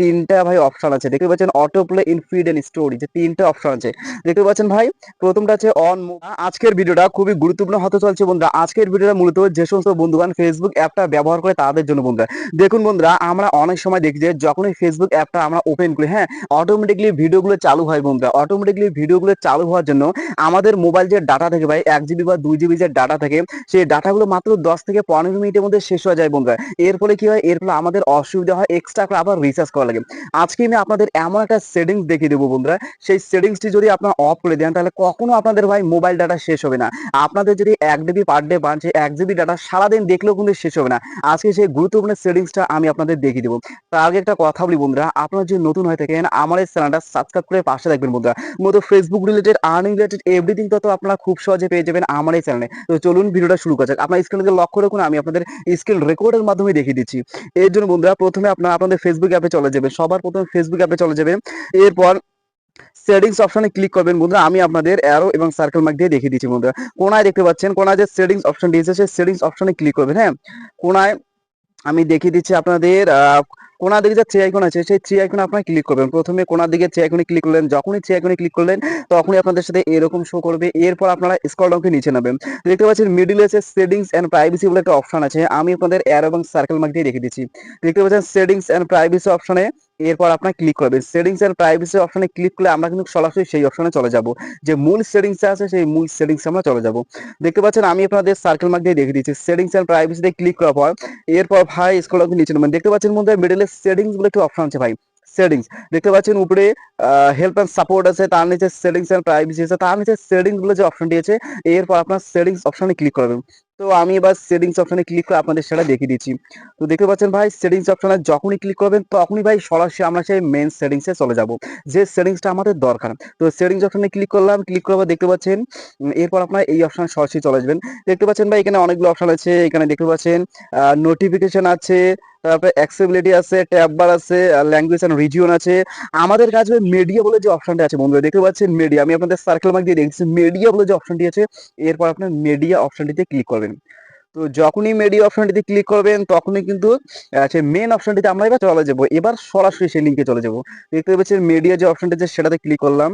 তিনটা ভাই অপশন আছে। দেখতে পাচ্ছেন auto play in feed and story যে তিনটা অপশন আছে। দেখতে পাচ্ছেন ভাই, প্রথমটা আছে অন আজকের ভিডিওটা খুবই গুরুত্বপূর্ণ হতে চলছে বন্ধুরা। আজকের ভিডিওটা মূলত যে সমস্ত বন্ধুবান ফেসবুক অ্যাপটা ব্যবহার করে তাদের জন্য বন্ধুরা। দেখুন বন্ধুরা, আমরা অনেক সময় দেখি যে যখনই ফেসবুক অ্যাপটা আমরা ওপেন করি হ্যাঁ অটোমেটিকলি ভিডিওগুলো চালু হয় বন্ধুরা। অটোমেটিকলি ভিডিওগুলো চালু হওয়ার জন্য আমাদের মোবাইল যে ডাটা থাকে ভাই, এক জিবি বা দুই জিবি যে ডাটা থাকে, সেই ডাটাগুলো মাত্র দশ থেকে পনেরো মিনিটের মধ্যে শেষ হয়ে যায় বন্ধুরা। এর ফলে কি হয়? এর ফলে আমাদের অসুবিধা হয় এক্সট্রা করে আবার রিচার্জ করা লাগে। আজকে আমি আপনাদের এমন একটা সেটিংস দেখিয়ে দেবো বন্ধুরা। সেই সেটিংসটি যদি আপনারা অফ করে দেন, তাহলে কখনো আপনাদের ভাই মোবাইল ডাটা শেষ হবে না। আপনাদের যদি এক জিবি পার ডে পান সেই এক জিবি ডাটা সারাদিন দেখলেও কিন্তু শেষ হবে না। আজকে সেই গুরুত্বপূর্ণ সেটিংসটা আমি আপনাদের দেখিয়ে দেবো। তার আগে একটা কথা বলি বন্ধুরা, আপনারা যদি নতুন হয়ে থাকেন, আমার এই চ্যানেলটা সাবস্ক্রাইব করে পাশে থাকবেন বন্ধুরা। মতো Facebook related earning related everything তত আপনারা খুব সহজে পেয়ে যাবেন আমার এই চ্যানেলে তো চলুন ভিডিওটা শুরু করা যাক। আপনার স্ক্রিনে লক্ষ্য রাখুন, আমি আপনাদের স্ক্রিন রেকর্ডের মাধ্যমে দেখিয়ে দিচ্ছি। এর জন্য বন্ধুরা, প্রথমে আপনারা আপনাদের ফেসবুক অ্যাপে চলে যাবেন। সবার প্রথমে ফেসবুক অ্যাপে চলে যাবেন এরপর সেটিংস অপশনে ক্লিক করবেন বন্ধুরা। আমি আপনাদের অ্যারো এবং সার্কেল মার্ক দিয়ে দেখিয়ে দিচ্ছি বন্ধুরা। কোনায় দেখতে পাচ্ছেন, কোনায় যে সেটিংস অপশন দিয়েছে, সেই সেটিংস অপশনে ক্লিক করবেন হ্যাঁ? কোনায় আমি দেখিয়ে দিচ্ছি আপনাদের কোনার দিকে যে থ্রি আইকন আছে, সেই থ্রি আইকনে আপনারা ক্লিক করবেন। প্রথমে কোনার দিকে থ্রি আইকনে ক্লিক করলেন, যখনই থ্রি আইকনে ক্লিক করলেন, তখনই আপনাদের সাথে এরকম শো করবে। এরপর আপনারা স্কল ডাউনকে নিচে নেবেন দেখতে পাচ্ছেন মিডিল এসে সেটিংস এন্ড প্রাইভেসি বলে একটা অপশন আছে। আমি আপনাদের অ্যারো এবং সার্কেল মার্ক দিয়ে রেখে দিচ্ছি। দেখতে পাচ্ছেন সেটিংস এন্ড প্রাইভেসি অপশনে এরপর আপনার ক্লিক করবেন। সেটিংস এন্ড প্রাইভেসি অপশনে ক্লিক করলে আমরা কিন্তু সরাসরি সেই অপশনে চলে যাব। যে মূল সেটিংস আছে, সেই মূল সেটিংস আমরা চলে যাব। দেখতে পাচ্ছেন, আমি আপনাদের সার্কেল মার্ক দিয়ে দেখে দিচ্ছি। সেটিংস এন্ড প্রাইভেসিতে ক্লিক করার পর, এরপর ভাই ডাউন নিচে নেবেন দেখতে পাচ্ছেন, মধ্যে মিডলে সেটিংস বলে একটা অপশন আছে ভাই। সেটিংস দেখতে পাচ্ছেন, উপরে হেল্প এন্ড সাপোর্ট আছে, তার নিচে সেটিংস এন্ড প্রাইভেসি আছে, তার নিচে সেটিংস বলে যে অপশনটি আছে, এরপর আপনার সেটিংস অপশনে ক্লিক করবেন। তো আমি এবার সেটিংস অপশনে ক্লিক করে আপনাদের সেটা দেখিয়ে দিচ্ছি। তো দেখতে পাচ্ছেন ভাই সেটিংস অপশনে যখনই ক্লিক করবেন, তখনই ভাই সরাসরি আমরা সেই মেন সেটিংসে চলে যাব। যে সেটিংসটা আমাদের দরকার। তো সেটিংস অপশনে ক্লিক করলাম ক্লিক করার পর দেখতে পাচ্ছেন এরপর আপনারা এই অপশানে সরাসরি চলে আসবেন। দেখতে পাচ্ছেন ভাই, এখানে অনেকগুলো অপশন আছে। এখানে দেখতে পাচ্ছেন নোটিফিকেশন আছে তারপরে অ্যাক্সেবিলিটি আছে ট্যাব বার আছে ল্যাঙ্গুয়েজ অ্যান্ড রিজিয়ন আছে। আমাদের কাছে মিডিয়া বলে যে অপশনটা আছে, বন্ধুরা, দেখতে পাচ্ছেন মিডিয়া আমি আপনাদের সার্কেল মার্ক দিয়ে দেখছি মিডিয়া বলে যে অপশনটি আছে, এরপর আপনার মিডিয়া অপশনটিতে ক্লিক করবেন। তো যখনই মিডিয়া অপশনটিতে ক্লিক করবেন, তখনই কিন্তু সেই মেন অপশনটিতে আমরা এবার চলে যাব। এবার সরাসরি সেই লিঙ্কে চলে যাব। দেখতে পাচ্ছেন মিডিয়া যে অপশনটি আছে, সেটাতে ক্লিক করলাম।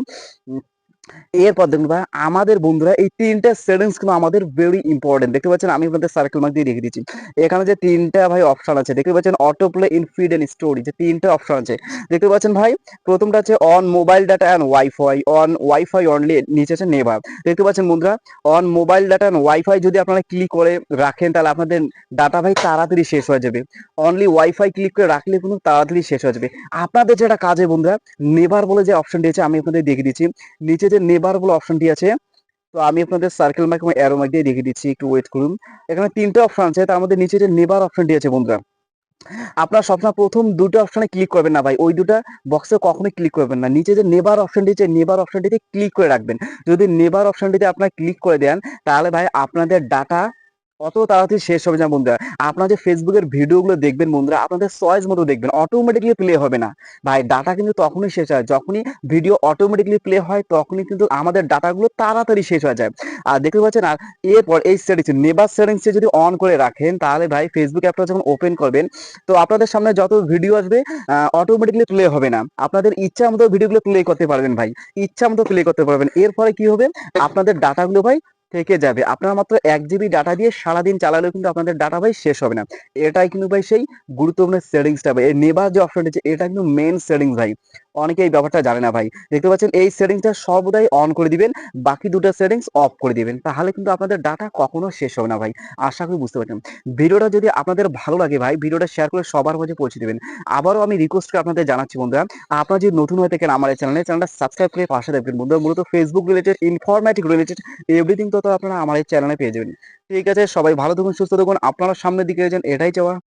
এরপর দেখুন ভাই, আমাদের বন্ধুরা এই তিনটা সেটিংস কিন্তু আমাদের ভেরি ইম্পর্টেন্ট দেখতে পাচ্ছেন, আমি আপনাদের সার্কেল মার্ক দিয়ে রেখে দিচ্ছি এখানে যে তিনটা ভাই অপশন আছে, দেখতে পাচ্ছেন auto play in feed and story যে তিনটা অপশন আছে। দেখতে পাচ্ছেন ভাই, প্রথমটা আছে on mobile data and WiFi on WiFi only নিচে আছে নেভার দেখতে পাচ্ছেন বন্ধুরা on mobile data and WiFi যদি আপনারা ক্লিক করে রাখেন, তাহলে আপনাদের ডাটা ভাই তাড়াতাড়ি শেষ হয়ে যাবে। অনলি ওয়াইফাই ক্লিক করে রাখলে কিন্তু তাড়াতাড়ি শেষ হয়ে যাবে। আপনাদের যেটা কাজে বন্ধুরা নেভার বলে যে অপশনটি আছে, আমি আপনাদের দেখিয়ে দিচ্ছি। নিচে যে নেভার বলে অপশনটি আছে, তো আমি আপনাদের সার্কেল মার্ক এবং অ্যারো মার্ক দিয়ে দেখিয়ে দিচ্ছি, একটু ওয়েট করুন। এখানে তিনটা অপশন আছে, তার মধ্যে নিচে যে নেবার অপশনটি আছে বন্ধুরা, আপনার সবসময় প্রথম দুটো অপশনে ক্লিক করবেন না ভাই, ওই দুটা বক্সে কখনোই ক্লিক করবেন না। নিচে যে নেবার অপশনটি আছে নেবার অপশনটিতে ক্লিক করে রাখবেন। যদি নেবার অপশনটিতে আপনার ক্লিক করে দেন, তাহলে ভাই আপনাদের ডাটা অত তাড়াতাড়ি শেষ হবে না বন্ধুরা। আপনারা যে ফেসবুকের ভিডিওগুলো দেখবেন বন্ধুরা, আপনাদের চয়েস মতো দেখবেন অটোমেটিকলি প্লে হবে না। ভাই ডাটা কিন্তু তখনই শেষ হয়, যখনই ভিডিও অটোমেটিকলি প্লে হয়, তখনই কিন্তু আমাদের ডাটাগুলো তাড়াতাড়ি শেষ হয়ে যায়। আর দেখতে পাচ্ছেন, আর এরপর এই সেটিংস নেবার সেটিংসে যদি অন করে রাখেন, তাহলে ভাই ফেসবুক অ্যাপটা যখন ওপেন করবেন, তো আপনাদের সামনে যত ভিডিও আসবে অটোমেটিকলি প্লে হবে না। আপনাদের ইচ্ছা মতো ভিডিওগুলো প্লে করতে পারবেন ভাই ইচ্ছা মতো প্লে করতে পারবেন। এর ফলে কি হবে? আপনাদের ডাটাগুলো ভাই থেকে যাবে। আপনারা মাত্র এক জিবি ডাটা দিয়ে সারাদিন চালালেও কিন্তু আপনাদের ডাটা ভাই শেষ হবে না। এটাই কিন্তু ভাই সেই গুরুত্বপূর্ণ সেটিংসটা ভাই। এই নেবার যে অপশনটা আছে এটা কিন্তু মেন সেটিংস ভাই। অনেকে এই ব্যাপারটা জানে না ভাই। দেখতে পাচ্ছেন, এই সেটিংসটা সর্বদাই অন করে দিবেন, বাকি দুটো সেটিংস অফ করে দিবেন। তাহলে কিন্তু আপনাদের ডাটা কখনো শেষ হবে না ভাই। আশা করি বুঝতে পারছেন। ভিডিওটা যদি আপনাদের ভালো লাগে ভাই, ভিডিওটা শেয়ার করে সবার মাঝে পৌঁছে দেবেন। আবারও আমি রিকোয়েস্ট করে আপনাদের জানাচ্ছি, বন্ধুরা। আপনারা যদি নতুন হয়ে থাকেন আমার এই চ্যানেলে চ্যানেলটা সাবস্ক্রাইব করে পাশে দেখবেন বন্ধুরা। মূলত Facebook related informative related everything তত আপনারা আমার এই চ্যানেলে পেয়ে যাবেন। ঠিক আছে, সবাই ভালো থাকুন, সুস্থ থাকুন। আপনারা সামনের দিকে যান এটাই চাওয়া।